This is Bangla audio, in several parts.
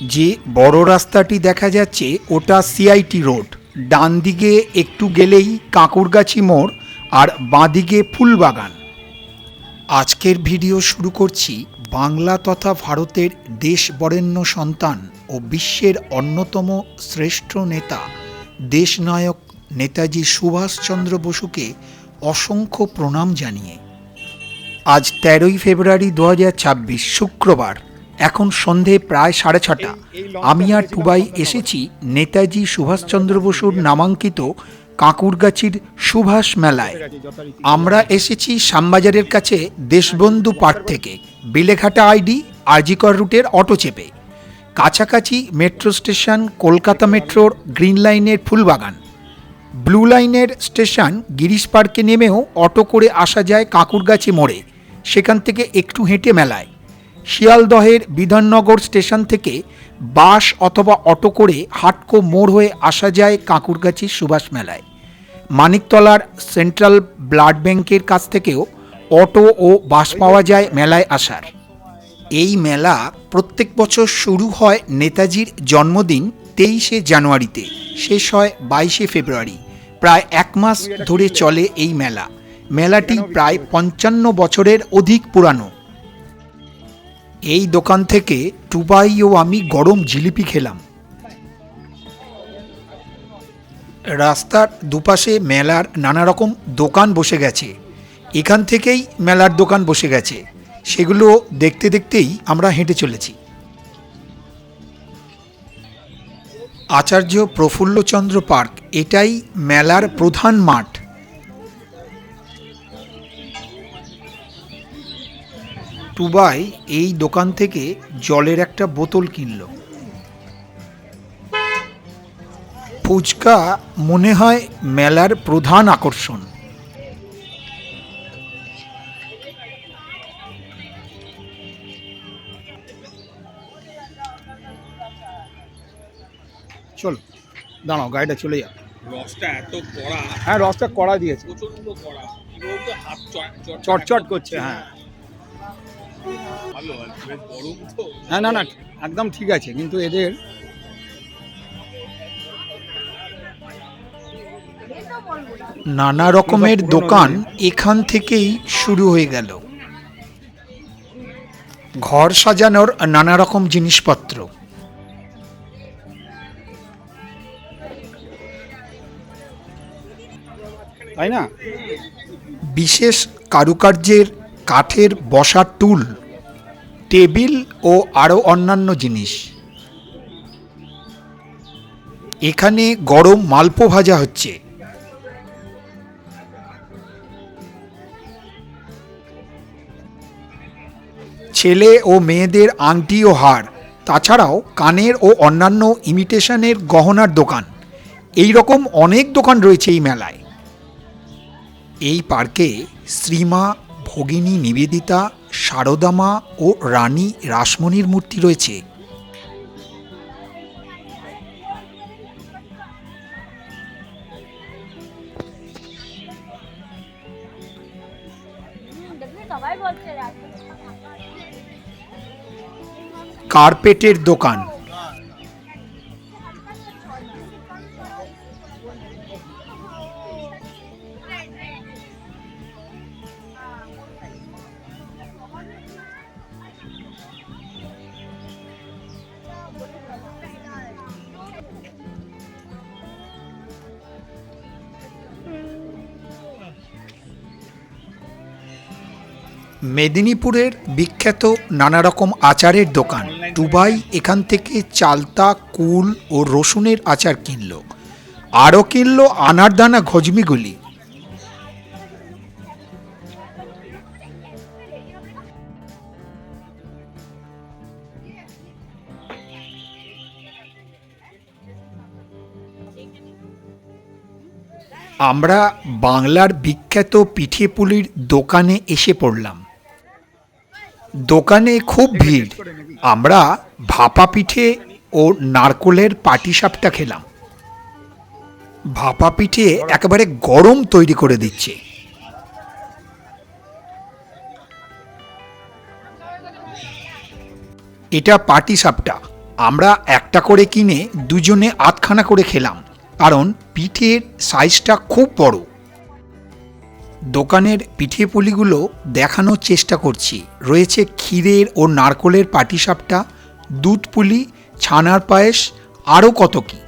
যে বড় রাস্তাটি দেখা যাচ্ছে, ওটা সিআইটি রোড ডান দিকে একটু গেলেই কাঁকুরগাছি মোড় আর বাঁদিকে ফুলবাগান। আজকের ভিডিও শুরু করছি বাংলা তথা ভারতের দেশ বরেণ্য সন্তান ও বিশ্বের অন্যতম শ্রেষ্ঠ নেতা দেশনায়ক নেতাজি সুভাষচন্দ্র বসুকে অসংখ্য প্রণাম জানিয়ে। আজ তেরোই ফেব্রুয়ারি দু হাজার ছাব্বিশ, শুক্রবার। এখন সন্ধে প্রায় সাড়ে ছটা। আমি আর টুবাই এসেছি নেতাজি সুভাষচন্দ্র বসুর নামাঙ্কিত কাঁকুরগাছির সুভাষ মেলায়। আমরা এসেছি শ্যামবাজারের কাছে দেশবন্ধু পার্ক থেকে। বিলেঘাটা আইডি আরজিকর রুটের অটো চেপে। কাছাকাছি মেট্রো স্টেশন কলকাতা মেট্রোর গ্রিন লাইনের ফুলবাগান। ব্লু লাইনের স্টেশন গিরিশ পার্কে নেমেও অটো করে আসা যায় কাকুরগাছি মোড়ে। সেখান থেকে একটু হেঁটে মেলায়। শিয়ালদহের বিধাননগর স্টেশন থেকে বাস অথবা অটো করে হাটকো মোড় হয়ে আসা যায় কাকুরগাছি সুভাষ মেলায়। মানিকতলার সেন্ট্রাল ব্লাড ব্যাংকের কাছ থেকেও অটো ও বাস পাওয়া যায় মেলায় আসার। এই মেলা প্রত্যেক বছর শুরু হয় নেতাজির জন্মদিন তেইশে জানুয়ারিতে, শেষ হয় বাইশে ফেব্রুয়ারি। প্রায় এক মাস ধরে চলে এই মেলা। মেলাটি প্রায় পঞ্চান্ন বছরের অধিক পুরানো। এই দোকান থেকে টুবাই ও আমি গরম জিলিপি খেলাম। রাস্তার দুপাশে মেলার নানা রকম দোকান বসে গেছে। এখান থেকেই মেলার দোকান বসে গেছে। সেগুলো দেখতে দেখতেই আমরা হেঁটে চলেছি। আচার্য প্রফুল্লচন্দ্র পার্ক, এটাই মেলার প্রধান মাঠ। টুবাই এই দোকান থেকে জলের একটা বোতল কিনল। ফুচকা মনে হয় মেলার প্রধান আকর্ষণ। চল দাঁড়াও গাড়িটা চলে যাও রসটা এত কড়া। হ্যাঁ রসটা কড়া দিয়েছে। প্রচণ্ড কড়া। হাত চটচট করছে হ্যাঁ। হ্যাঁ না না একদম ঠিক আছে কিন্তু এদের নানা রকমের দোকান এখান থেকেই শুরু হয়ে গেল। ঘর সাজানোর নানা রকম জিনিসপত্র। তাই না? বিশেষ কারুকার্যের কাঠের বসার টুল, টেবিল ও আরও অন্যান্য জিনিস। এখানে গরম মালপো ভাজা হচ্ছে। ছেলে ও মেয়েদের আংটি ও হার, তাছাড়াও কানের ও অন্যান্য ইমিটেশনের গহনার দোকান। এই রকম অনেক দোকান রয়েছে এই মেলায়। এই পার্কে শ্রীমা ভগিনী নিবেদিতা শারদামা ও রানী রাসমণির মূর্তি রয়েছে। কার্পেটের দোকান। মেদিনীপুরের বিখ্যাত নানা রকম আচারের দোকান। দুবাই এখান থেকে চালতা, কুল ও রসুনের আচার কিনল। আরও কিনল আনারদানা ঘজমিগুলি। আমরা বাংলার বিখ্যাত পিঠে পুলির দোকানে এসে পড়লাম। দোকানে খুব ভিড়। আমরা ভাপা পিঠে ও নারকোলের পাটিসাপটা খেলাম। ভাপা পিঠে একেবারে গরম তৈরি করে দিচ্ছে। এটা পাটিসাপটা আমরা একটা করে কিনে দুজনে আধখানা করে খেলাম। কারণ পিঠের সাইজটা খুব বড়। দোকানের পিঠে পুলিগুলো দেখানোর চেষ্টা করছি। রয়েছে ক্ষীরের ও নারকলের পাটিসাপটা, দুধ পুলি, ছানার পায়েস, আরও কত কি।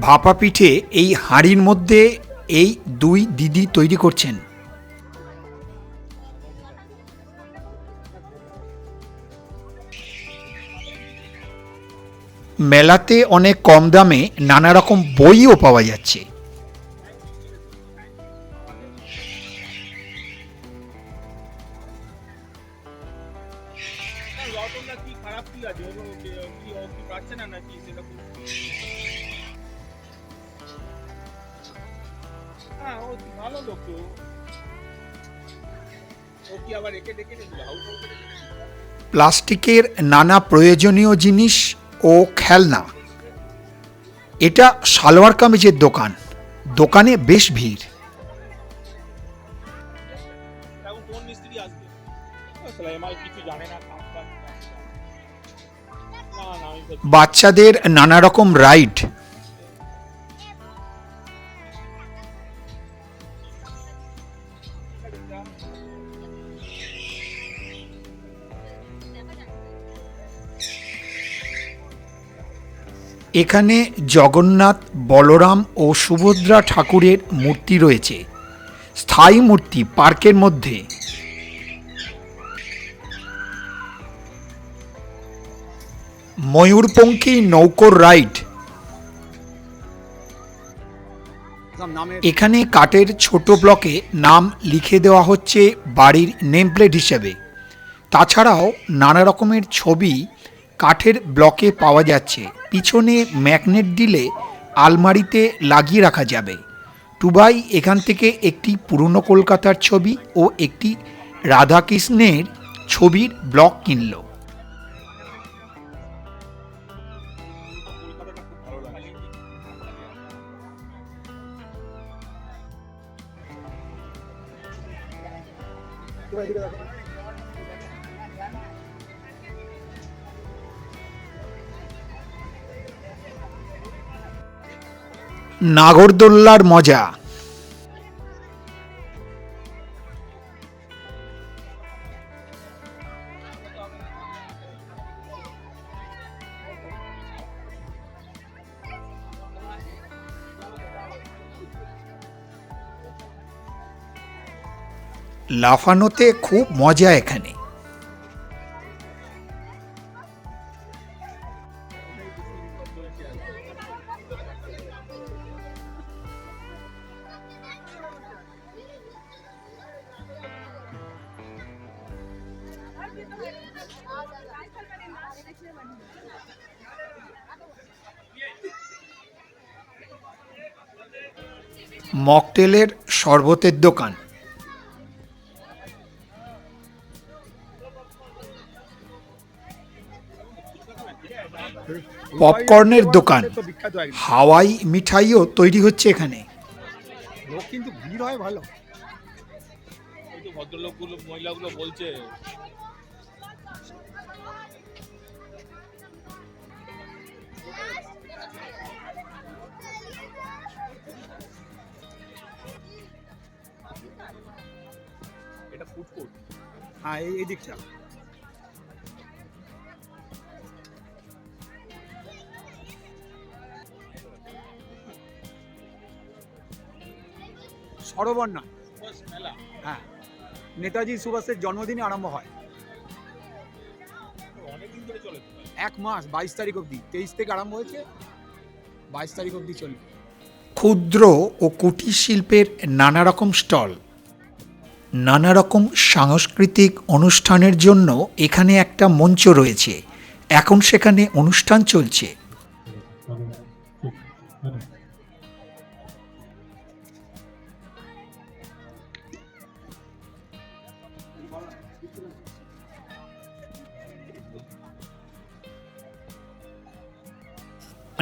ভাপা পিঠে এই হাঁড়ির মধ্যে এই দুই দিদি তৈরি করছেন। মেলাতে অনেক কম দামে নানা রকম বইও পাওয়া যাচ্ছে। প্লাস্টিকের নানা প্রয়োজনীয় জিনিস ও খেলনা। এটা সালোয়ার কামিজের দোকান। দোকানে বেশ ভিড়। বাচ্চাদের নানা রকম রাইড। এখানে জগন্নাথ, বলরাম ও সুভদ্রা ঠাকুরের মূর্তি রয়েছে। স্থায়ী মূর্তি পার্কের মধ্যে। ময়ূরপঙ্খী নৌকোর রাইড। এখানে কাঠের ছোট ব্লকে নাম লিখে দেওয়া হচ্ছে বাড়ির নেম প্লেট হিসেবে। তাছাড়াও নানা রকমের ছবি কাঠের ব্লকে পাওয়া যাচ্ছে। পিছনে ম্যাগনেট দিলে আলমারিতে লাগিয়ে রাখা যাবে। টুবাই এখান থেকে একটি পুরনো কলকাতার ছবি ও একটি রাধাকৃষ্ণের ছবির ব্লক কিনলো। নাগরদোল্লার মজা। লাফানোতে খুব মজা এখানে। মকটেলের শরবতের দোকান। পপকর্নের দোকান। হাওয়াই মিঠাইও তৈরি হচ্ছে এখানে। লোক কিন্তু ভিড় হয় ভালো। ওই তো ভদ্রলোকগুলো মহিলাগুলো বলছে এটা ফুড কোর্ট হ্যাঁ এই এই দিকটা। সরোবর না মেলা হ্যাঁ। নেতাজি সুভাষের জন্মদিনে আরম্ভ হয়। এক মাস বাইশ তারিখ অবধি তেইশ থেকে আরম্ভ হয়েছে বাইশ তারিখ অবধি চলবে। ক্ষুদ্র ও কুটির শিল্পের নানা রকম স্টল নানা রকম সাংস্কৃতিক অনুষ্ঠানের জন্য এখানে একটা মঞ্চ রয়েছে। এখন সেখানে অনুষ্ঠান চলছে।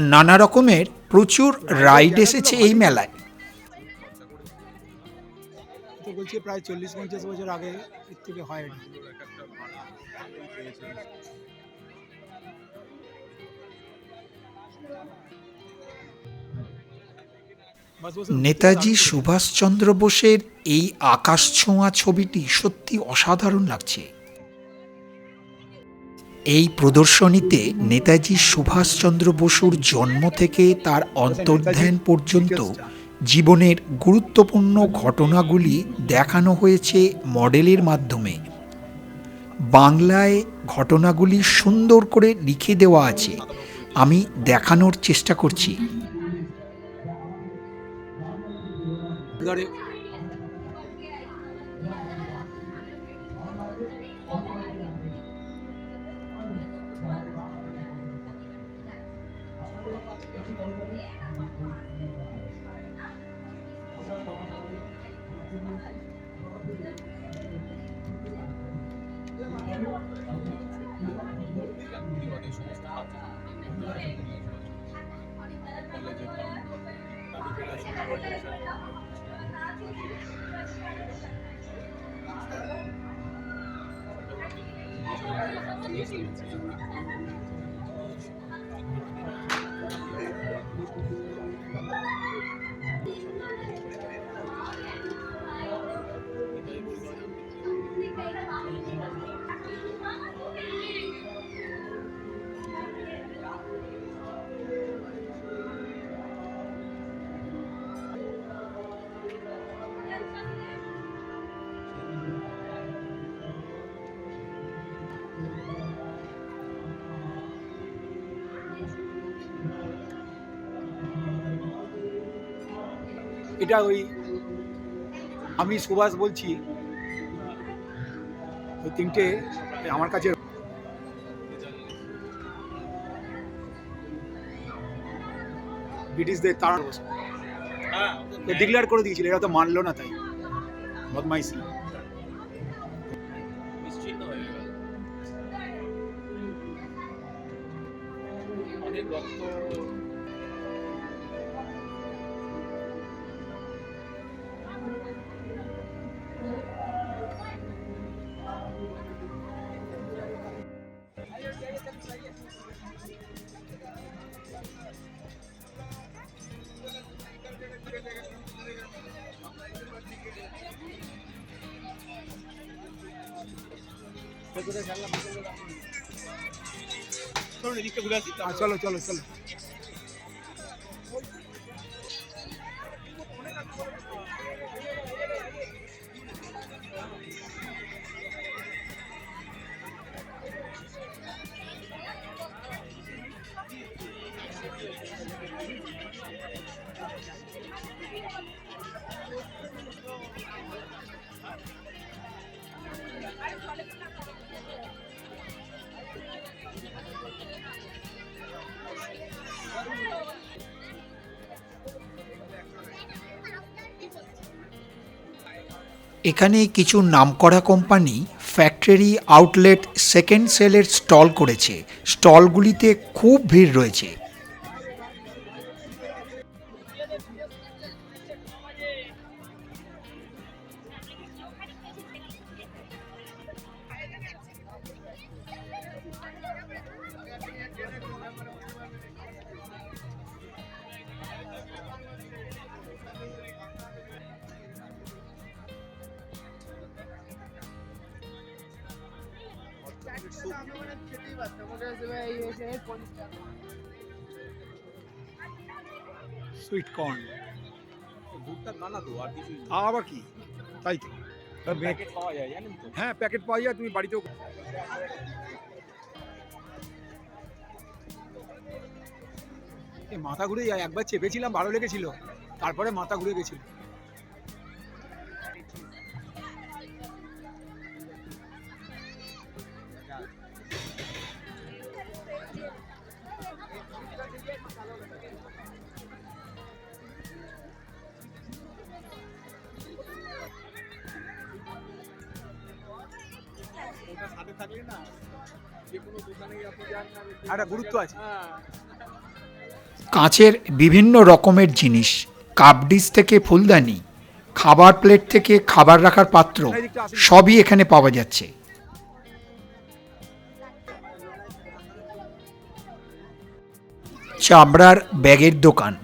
নানা রকমের প্রচুর রাইড এসেছে এই মেলায় তো প্রায় চল্লিশ পঞ্চাশ বছর আগে এর থেকে হয় এটা। বাস বসে নেতাজি সুভাষচন্দ্র বোসের এই আকাশ ছোঁয়া ছবিটি সত্যি অসাধারণ লাগছে এই প্রদর্শনীতে নেতাজি সুভাষচন্দ্র বসুর জন্ম থেকে তার অন্তর্ধান পর্যন্ত জীবনের গুরুত্বপূর্ণ ঘটনাগুলি দেখানো হয়েছে মডেলের মাধ্যমে। বাংলায় ঘটনাগুলি সুন্দর করে লিখে দেওয়া আছে। আমি দেখানোর চেষ্টা করছি। 本当だね。এটা ওই আমি সুভাষ বলছি, ওই তিনটে আমার কাছে ব্রিটিশদের হ্যাঁ ডিক্লেয়ার করে দিয়েছিল, এরা তো মানলো না তাই। বদমাইশি। অনেক রক্ত চলো চলো চলো। এখানে কিছু নামকরা কোম্পানি ফ্যাক্টরি আউটলেট সেকেন্ড সেলের স্টল করেছে। স্টলগুলিতে খুব ভিড় রয়েছে। সুইট কর্ন তো আর আবার কি? তাই তো। প্যাকেট পাওয়া যায় জানেন তো? হ্যাঁ প্যাকেট পাওয়া যায় তুমি বাড়িতেও মাথা ঘুরে যায় একবার চেপেছিলাম ভালো লেগেছিল। তারপরে মাথা ঘুরে গেছিল। সাথে থাকলে না যে কোনো দোকানেই আপনি যান না একটা গুরুত্ব আছে। হ্যাঁ। কাঁচের বিভিন্ন রকমের জিনিস কাপ ডিশ থেকে ফুলদানি খাবার প্লেট থেকে খাবার রাখার পাত্র সবই এখানে পাওয়া যাচ্ছে। চামড়ার ব্যাগের দোকান।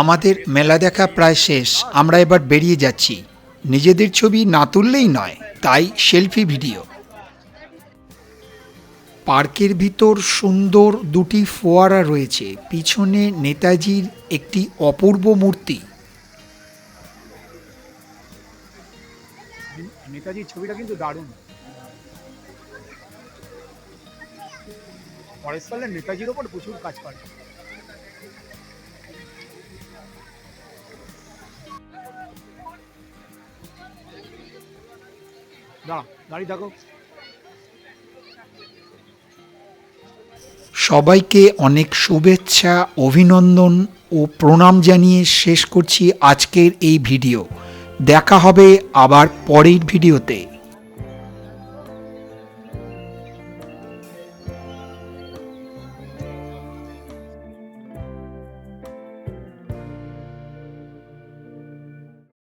আমাদের মেলা দেখা প্রায় শেষ। আমরা এবার বেরিয়ে যাচ্ছি। নিজেদের ছবি না তুললেই নয়, তাই সেলফি ভিডিও। পার্কের ভিতর সুন্দর দুটি ফোয়ারা রয়েছে। পিছনে নেতাজির একটি অপূর্ব মূর্তি। নেতাজির ছবিটা কিন্তু দারুণ। ফরেস্ট নেতাজির ওপর প্রচুর কাজ করে। সবাইকে অনেক শুভেচ্ছা, অভিনন্দন ও প্রণাম জানিয়ে শেষ করছি আজকের এই ভিডিও। দেখা হবে আবার পরের ভিডিওতে।